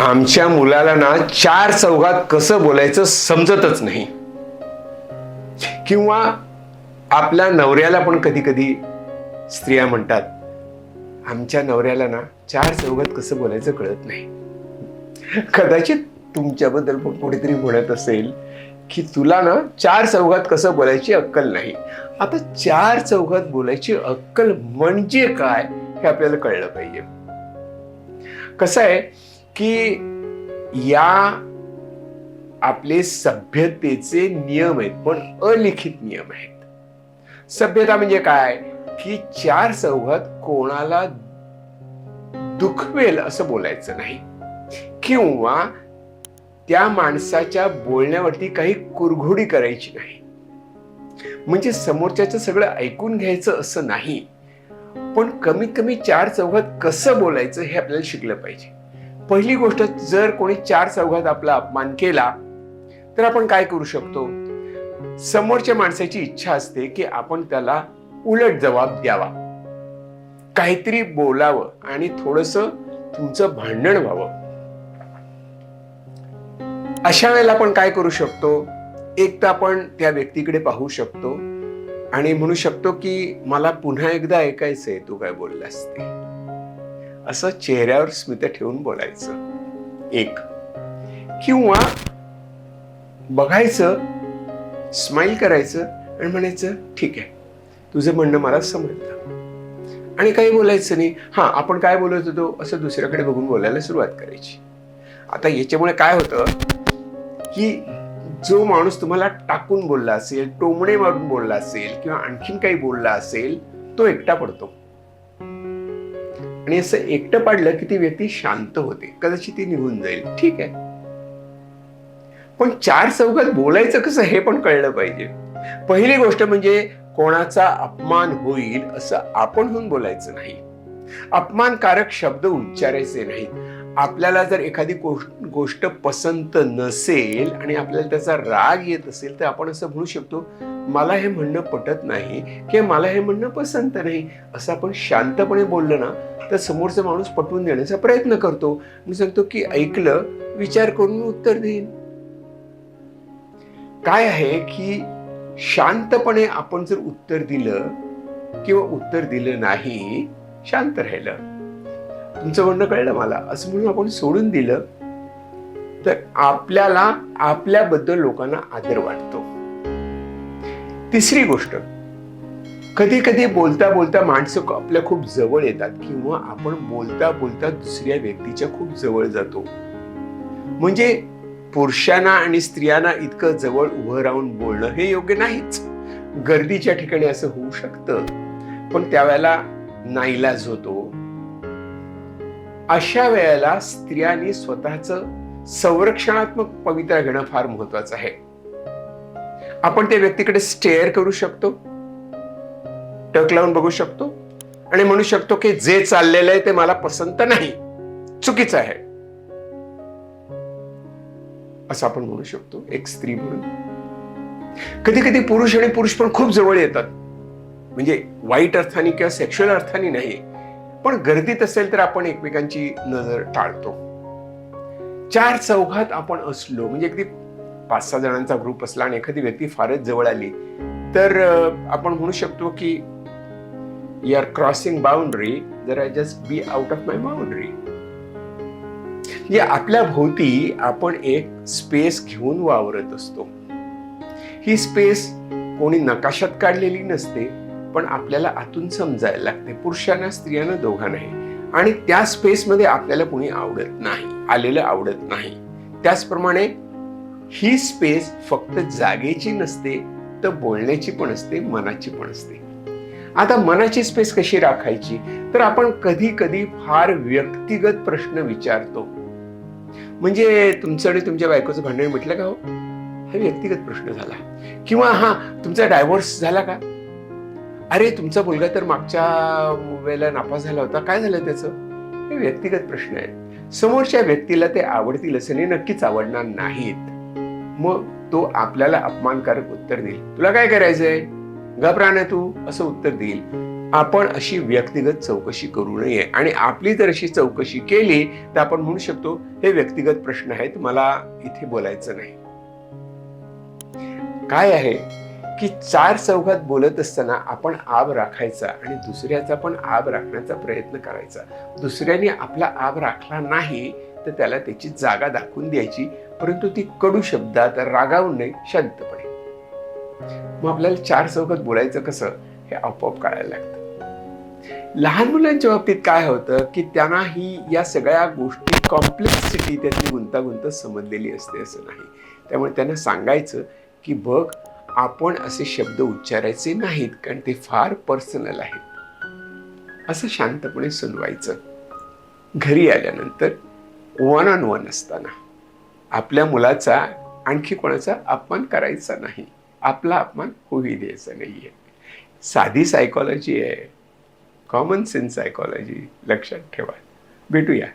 आमच्या मुलाला ना चार चौघात कसं बोलायचं समजतच नाही. किंवा आपल्या नवऱ्याला पण कधी कधी स्त्रिया म्हणतात आमच्या नवऱ्याला ना चार चौघात कसं बोलायचं कळत नाही. कदाचित तुमच्याबद्दल पण कुठेतरी म्हणत असेल की तुला ना चार चौघात कसं बोलायची अक्कल नाही. आता चार चौघात बोलायची अक्कल म्हणजे काय हे आपल्याला कळलं पाहिजे. कसं आहे की या आपले सभ्यतेचे नियम आहेत पण अलिखित नियम आहेत. सभ्यता म्हणजे काय? की चार चौघात कोणाला दुखवेल असं बोलायचं नाही. किंवा त्या माणसाच्या बोलण्यावरती काही कुरघोडी करायची नाही. म्हणजे समोरच्याचं सगळं ऐकून घ्यायचं असं नाही. पण कमीत कमी चार चौघात कसं बोलायचं हे आपल्याला शिकलं पाहिजे. पहिली गोष्ट जर कोणी चार चौघात आपला अपमान केला तर आपण काय करू शकतो? समोरच्या माणसाची इच्छा असते की आपण त्याला उलट जबाब द्यावा. काहीतरी बोलावं आणि थोडस तुमचं भांडण व्हावं. अशा वेळेला आपण काय करू शकतो? एक तर आपण त्या व्यक्तीकडे पाहू शकतो आणि म्हणू शकतो की मला पुन्हा एकदा ऐकायचंय तू काय बोललास ते. असं चेहऱ्यावर स्मित ठेवून बोलायचं. एक. किंवा बघायचं स्माईल करायचं आणि म्हणायचं ठीक आहे. तुझं म्हणणं मला समजलं. आणि काही बोलायचं नाही. हा आपण काय बोलत होतो? असं दुसऱ्याकडे बघून बोलायला सुरुवात करायची. आता याच्यामुळे काय होतं की जो माणूस तुम्हाला टाकून बोलला असेल टोमणे मारून बोलला असेल किंवा आणखीन काही बोलला असेल तो एकटा पडतो. आणि असं एकटं पाडलं की ती व्यक्ती शांत होते. कदाचित ती निघून जाईल. ठीक आहे. पण चार चौघात बोलायचं कसं हे पण कळलं पाहिजे. पहिली गोष्ट म्हणजे कोणाचा अपमान होईल असं आपण होऊन बोलायचं नाही. अपमानकारक शब्द उच्चारायचे नाहीत. आपल्याला जर एखादी गोष्ट गोष्ट पसंत नसेल आणि आपल्याला त्याचा राग येत असेल तर आपण असं म्हणू शकतो मला हे म्हणणं पटत नाही किंवा मला हे म्हणणं पसंत नाही असं आपण शांतपणे बोललं ना तर समोरचा माणूस पटवून देण्याचा प्रयत्न करतो. मी सांगतो की ऐकलं विचार करून उत्तर देईन. काय आहे की शांतपणे आपण जर उत्तर दिलं किंवा उत्तर दिलं नाही शांत राहिलं. तुमचं म्हणणं कळलं मला असं म्हणून आपण सोडून दिलं तर आपल्याला आपल्याबद्दल लोकांना आदर वाटतो. तिसरी गोष्ट कधी कधी बोलता बोलता माणसं आपल्या खूप जवळ येतात किंवा आपण बोलता बोलता दुसऱ्या व्यक्तीच्या खूप जवळ जातो. म्हणजे पुरुषांना आणि स्त्रियांना इतकं जवळ उभं राहून बोलणं हे योग्य नाहीच. गर्दीच्या ठिकाणी असं होऊ शकतं पण त्यावेळेला नाईलाज होतो अशा वेळेला स्त्रियांनी स्वतःच संरक्षणात्मक पवित्रा घेणं फार महत्वाचं आहे. आपण त्या व्यक्तीकडे स्टेअर करू शकतो टक लावून बघू शकतो आणि म्हणू शकतो की जे चाललेलं आहे ते मला पसंत नाही चुकीचं आहे. असं आपण म्हणू शकतो एक स्त्री म्हणून. कधी कधी पुरुष आणि पुरुष पण खूप जवळ येतात. म्हणजे वाईट अर्थाने किंवा सेक्शुअल अर्थाने नाही पण गर्दीत असेल तर आपण एकमेकांची नजर टाळतो. चार चौघात आपण असलो म्हणजे अगदी पाच सहा जणांचा ग्रुप असला आणि एखादी व्यक्ती फारच जवळ आली तर आपण म्हणू शकतो की यू आर क्रॉसिंग बाउंड्री जर I just be out of my boundary म्हणजे आपल्या भोवती आपण एक स्पेस घेऊन वावरत असतो. ही स्पेस कोणी नकाशात काढलेली नसते पण आपल्याला आतून समजायला लागते. पुरुषांना स्त्रियांना दोघांनाही आणि त्या स्पेसमध्ये आपल्याला कोणी आवडत नाही आलेलं आवडत नाही. त्याचप्रमाणे ही स्पेस फक्त जागेची नसते तर बोलण्याची पण असते मनाची पण असते. आता मनाची स्पेस कशी राखायची? तर आपण कधी कधी फार व्यक्तिगत प्रश्न विचारतो. म्हणजे तुमचं आणि तुमच्या बायकोचं भांडण म्हटलं का हो? हा व्यक्तिगत प्रश्न झाला. किंवा हा तुमचा डायव्होर्स झाला का? अरे तुमचा मुलगा तर मागच्या वेळेला नापास झाला होता. काय झालं त्याचं? हे व्यक्तिगत प्रश्न आहेत. समोरच्या व्यक्तीला ते आवडतील असं नक्कीच आवडणार नाहीत. मग तो आपल्याला अपमानकारक उत्तर देईल. तुला काय करायचंय? घबरा ना तू? असं उत्तर देईल. आपण अशी व्यक्तिगत चौकशी करू नये. आणि आपली जर अशी चौकशी केली तर आपण म्हणू शकतो हे व्यक्तिगत प्रश्न आहेत मला इथे बोलायचं नाही. काय आहे? की चार चौघात बोलत असताना आपण आब राखायचा आणि दुसऱ्याचा पण आब राखण्याचा प्रयत्न करायचा. दुसऱ्याने आपला आब राखला नाही तर त्याला त्याची जागा दाखवून द्यायची. परंतु ती कडू शब्दात रागावून नाही शांतपणे. मग आपल्याला चार चौकत बोलायचं कसं? हे आपोआप कळायला लागतं. लहान मुलांच्या बाबतीत काय होतं की त्यांना ही या सगळ्या गोष्टी कॉम्प्लेक्सिटी त्यातली गुंतागुंत समजलेली असते असं नाही. त्यामुळे त्यांना सांगायचं की बघ आपण असे शब्द उच्चारायचे नाहीत कारण ते फार पर्सनल आहेत. असं शांतपणे सुनवायचं. घरी आल्यानंतर वन ऑन वन असताना. आपल्या मुलाचा आणखी कोणाचा अपमान करायचा नाही. आपला अपमान होई द्यायचा आहे साधी सायकॉलॉजी आहे. कॉमन सेन्स सायकॉलॉजी लक्षात ठेवा. भेटूया.